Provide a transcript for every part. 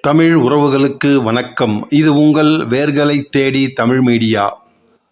தமிழ் உறவுகளுக்கு வணக்கம். இது உங்கள் வேர்களை தேடி தமிழ் மீடியா.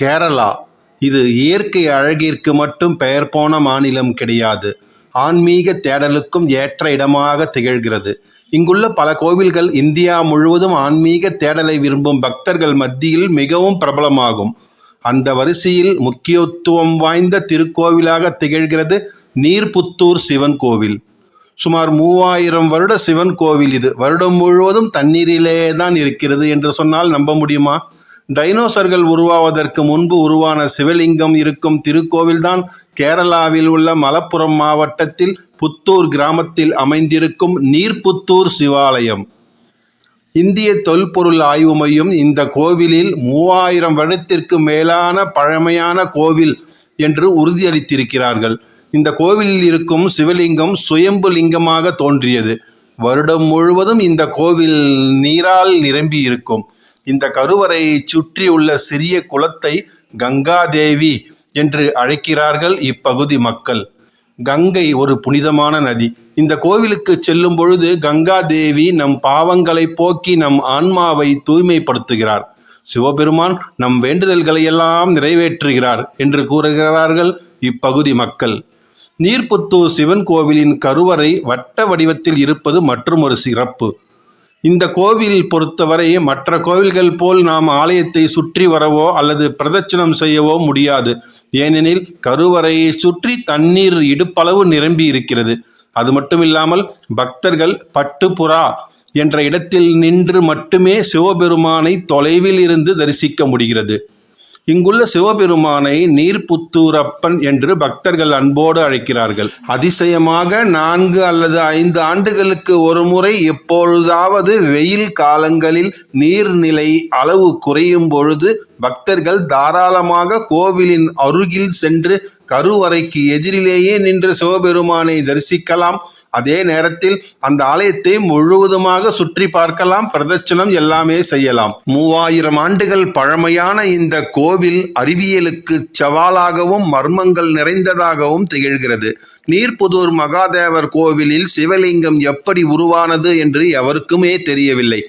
கேரளா. இது இயற்கை அழகிற்கு மட்டும் பெயர் போன மாநிலம் கிடையாது. ஆன்மீக தேடலுக்கும் ஏற்ற இடமாக திகழ்கிறது. இங்குள்ள பல கோவில்கள் இந்தியா முழுவதும் ஆன்மீக தேடலை விரும்பும் பக்தர்கள் மத்தியில் மிகவும் பிரபலமாகும். அந்த வரிசையில் முக்கியத்துவம் வாய்ந்த திருக்கோவிலாக திகழ்கிறது நீர்புத்தூர் சிவன் கோவில். சுமார் மூவாயிரம் வருட சிவன் கோவில் இது. வருடம் முழுவதும் தண்ணீரிலே தான் இருக்கிறது என்று சொன்னால் நம்ப முடியுமா? டைனோசர்கள் உருவாவதற்கு முன்பு உருவான சிவலிங்கம் இருக்கும் திருக்கோவில்தான் கேரளாவில் உள்ள மலப்புரம் மாவட்டத்தில் புத்தூர் கிராமத்தில் அமைந்திருக்கும் நீர்புத்தூர் சிவாலயம். இந்திய தொல்பொருள் ஆய்வு மையம் இந்த கோவிலில் மூவாயிரம் வருடத்திற்கு மேலான பழமையான கோவில் என்று உறுதியளித்திருக்கிறார்கள். இந்த கோவிலில் இருக்கும் சிவலிங்கம் சுயம்பு லிங்கமாக தோன்றியது. வருடம் முழுவதும் இந்த கோவில் நீரால் நிரம்பி இருக்கும். இந்த கருவறையை சுற்றியுள்ள சிறிய குளத்தை கங்காதேவி என்று அழைக்கிறார்கள் இப்பகுதி மக்கள். கங்கை ஒரு புனிதமான நதி. இந்த கோவிலுக்கு செல்லும் பொழுது கங்கா தேவி நம் பாவங்களை போக்கி நம் ஆன்மாவை தூய்மைப்படுத்துகிறார். சிவபெருமான் நம் வேண்டுதல்களை எல்லாம் நிறைவேற்றுகிறார் என்று கூறுகிறார்கள் இப்பகுதி மக்கள். நீர்புத்தூர் சிவன் கோவிலின் கருவறை வட்ட வடிவத்தில் இருப்பது மற்றொரு சிறப்பு. இந்த கோவில் பொறுத்தவரை மற்ற கோவில்கள் போல் நாம் ஆலயத்தை சுற்றி வரவோ அல்லது பிரதட்சணம் செய்யவோ முடியாது. ஏனெனில் கருவறையை சுற்றி தண்ணீர் இடுப்பளவு நிரம்பி இருக்கிறது. அது மட்டுமில்லாமல் பக்தர்கள் பட்டுப்புறா என்ற இடத்தில் நின்று மட்டுமே சிவபெருமானை தொலைவில் இருந்து தரிசிக்க முடிகிறது. இங்குள்ள சிவபெருமானை நீர்புத்தூரப்பன் என்று பக்தர்கள் அன்போடு அழைக்கிறார்கள். அதிசயமாக நான்கு அல்லது ஐந்து ஆண்டுகளுக்கு ஒரு முறை எப்பொழுதாவது வெயில் காலங்களில் நீர்நிலை அளவு குறையும் பொழுது பக்தர்கள் தாராளமாக கோவிலின் அருகில் சென்று கருவறைக்கு எதிரிலேயே நின்று சிவபெருமானை தரிசிக்கலாம். அதே நேரத்தில் அந்த ஆலயத்தை முழுவதுமாக சுற்றி பார்க்கலாம் பிரதட்சணம் எல்லாமே செய்யலாம். மூவாயிரம் ஆண்டுகள் பழமையான இந்த கோவில் அறிவியலுக்கு சவாலாகவும் மர்மங்கள் நிறைந்ததாகவும் திகழ்கிறது. நீர்புதூர் மகாதேவர் கோவிலில் சிவலிங்கம் எப்படி உருவானது என்று எவருக்குமே தெரியவில்லை.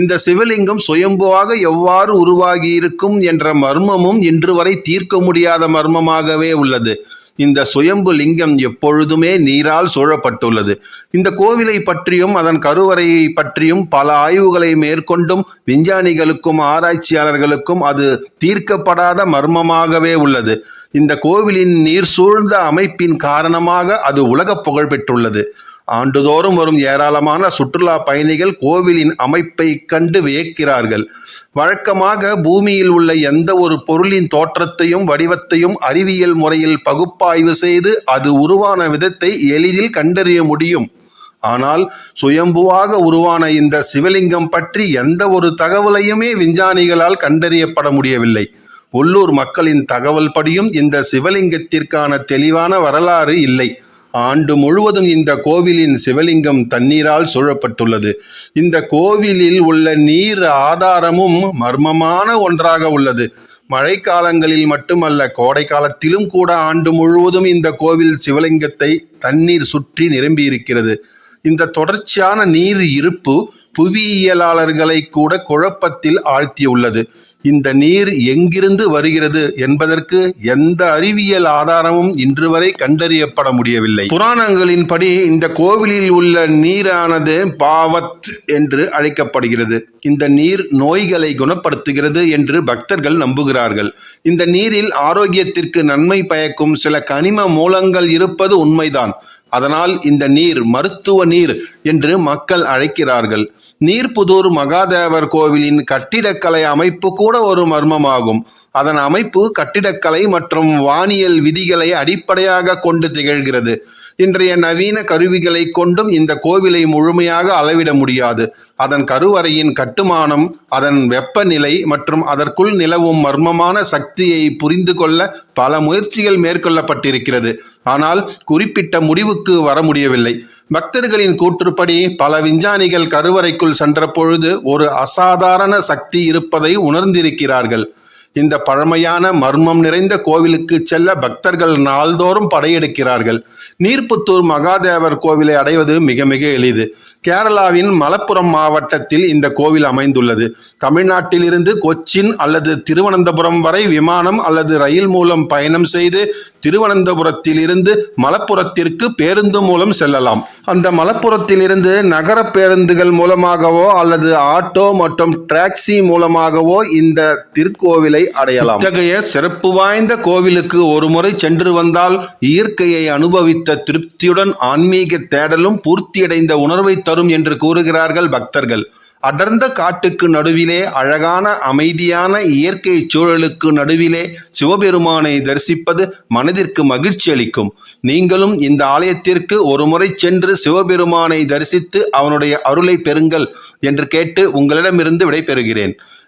இந்த சிவலிங்கம் சுயம்புவாக எவ்வாறு உருவாகியிருக்கும் என்ற மர்மமும் இன்று வரை தீர்க்க முடியாத மர்மமாகவே உள்ளது. இந்த சுயம்பு லிங்கம் எப்பொழுதுமே நீரால் சூழப்பட்டுள்ளது. இந்த கோவிலை பற்றியும் அதன் கருவறையை பற்றியும் பல ஆய்வுகளை மேற்கொண்டும் விஞ்ஞானிகளுக்கும் ஆராய்ச்சியாளர்களுக்கும் அது தீர்க்கப்படாத மர்மமாகவே உள்ளது. இந்த கோவிலின் நீர் சூழ்ந்த அமைப்பின் காரணமாக அது உலக புகழ் பெற்றுள்ளது ஆண்டுதோறும் வரும் ஏராளமான சுற்றுலா பயணிகள் கோவிலின் அமைப்பை கண்டு வியக்கிறார்கள். வழக்கமாக பூமியில் உள்ள எந்த ஒரு பொருளின் தோற்றத்தையும் வடிவத்தையும் அறிவியல் முறையில் பகுப்பாய்வு செய்து அது உருவான விதத்தை எளிதில் கண்டறிய முடியும். ஆனால் சுயம்புவாக உருவான இந்த சிவலிங்கம் பற்றி எந்த ஒரு தகவலையுமே விஞ்ஞானிகளால் கண்டறியப்பட முடியவில்லை. உள்ளூர் மக்களின் தகவல் படியும் இந்த சிவலிங்கத்திற்கான தெளிவான வரலாறு இல்லை. ஆண்டு முழுவதும் இந்த கோவிலின் சிவலிங்கம் தண்ணீரால் சூழப்பட்டுள்ளது. இந்த கோவிலில் உள்ள நீர் ஆதாரமும் மர்மமான ஒன்றாக உள்ளது. மழைக்காலங்களில் மட்டுமல்ல கோடை காலத்திலும் கூட ஆண்டு முழுவதும் இந்த கோவில் சிவலிங்கத்தை தண்ணீர் சுற்றி நிரம்பி இருக்கிறது. இந்த தொடர்ச்சியான நீர் இருப்பு புவியியலாளர்களை கூட குழப்பத்தில் ஆழ்த்தியுள்ளது. இந்த நீர் எங்கிருந்து வருகிறது என்பதற்கு எந்த அறிவியல் ஆதாரமும் இன்று வரை கண்டறியப்பட முடியவில்லை. புராணங்களின்படி இந்த கோவிலில் உள்ள நீரானது பாவத் என்று அழைக்கப்படுகிறது. இந்த நீர் நோய்களை குணப்படுத்துகிறது என்று பக்தர்கள் நம்புகிறார்கள். இந்த நீரில் ஆரோக்கியத்திற்கு நன்மை பயக்கும் சில கனிம மூலங்கள் இருப்பது உண்மைதான். அதனால் இந்த நீர் மருத்துவ நீர் என்று மக்கள் அழைக்கிறார்கள். நீர்புதூர் மகாதேவர் கோவிலின் கட்டிடக்கலை அமைப்பு கூட ஒரு மர்மமாகும். அதன் அமைப்பு கட்டிடக்கலை மற்றும் வானியல் விதிகளை அடிப்படையாக கொண்டு திகழ்கிறது. இன்றைய நவீன கருவிகளை கொண்டும் இந்த கோவிலை முழுமையாக அளவிட முடியாது. அதன் கருவறையின் கட்டுமானம் அதன் வெப்பநிலை மற்றும் அதற்குள் நிலவும் மர்மமான சக்தியை புரிந்து கொள்ள பல முயற்சிகள் மேற்கொள்ளப்பட்டிருக்கிறது. ஆனால் குறிப்பிட்ட முடிவுக்கு வர முடியவில்லை. பக்தர்களின் கூற்றுப்படி பல விஞ்ஞானிகள் கருவறைக்குள் சென்ற பொழுது ஒரு அசாதாரண சக்தி இருப்பதை உணர்ந்திருக்கிறார்கள். இந்த பழமையான மர்மம் நிறைந்த கோவிலுக்கு செல்ல பக்தர்கள் நாள்தோறும் படையெடுக்கிறார்கள். நீர்ப்புத்தூர் மகாதேவர் கோவிலை அடைவது மிக மிக எளிது. கேரளாவின் மலப்புரம் மாவட்டத்தில் இந்த கோவில் அமைந்துள்ளது. தமிழ்நாட்டிலிருந்து கொச்சின் அல்லது திருவனந்தபுரம் வரை விமானம் அல்லது ரயில் மூலம் பயணம் செய்து திருவனந்தபுரத்திலிருந்து மலப்புரத்திற்கு பேருந்து மூலம் செல்லலாம். அந்த மலப்புரத்திலிருந்து நகர பேருந்துகள் மூலமாகவோ அல்லது ஆட்டோ மற்றும் டாக்ஸி மூலமாகவோ இந்த திருக்கோவிலை அடையலாம். இத்தகைய சிறப்பு வாய்ந்த கோவிலுக்கு ஒரு முறை சென்று வந்தால் இயற்கையை அனுபவித்த திருப்தியுடன் ஆன்மீக தேடலும் பூர்த்தியடைந்த உணர்வை தரும் என்று கூறுகிறார்கள் பக்தர்கள். அடர்ந்த காட்டுக்கு நடுவிலே அழகான அமைதியான இயற்கை சூழலுக்கு நடுவிலே சிவபெருமானை தரிசிப்பது மனதிற்கு மகிழ்ச்சி அளிக்கும். நீங்களும் இந்த ஆலயத்திற்கு ஒரு முறை சென்று சிவபெருமானை தரிசித்து அவனுடைய அருளை பெறுங்கள் என்று கேட்டு உங்களிடமிருந்து விடைபெறுகிறேன்.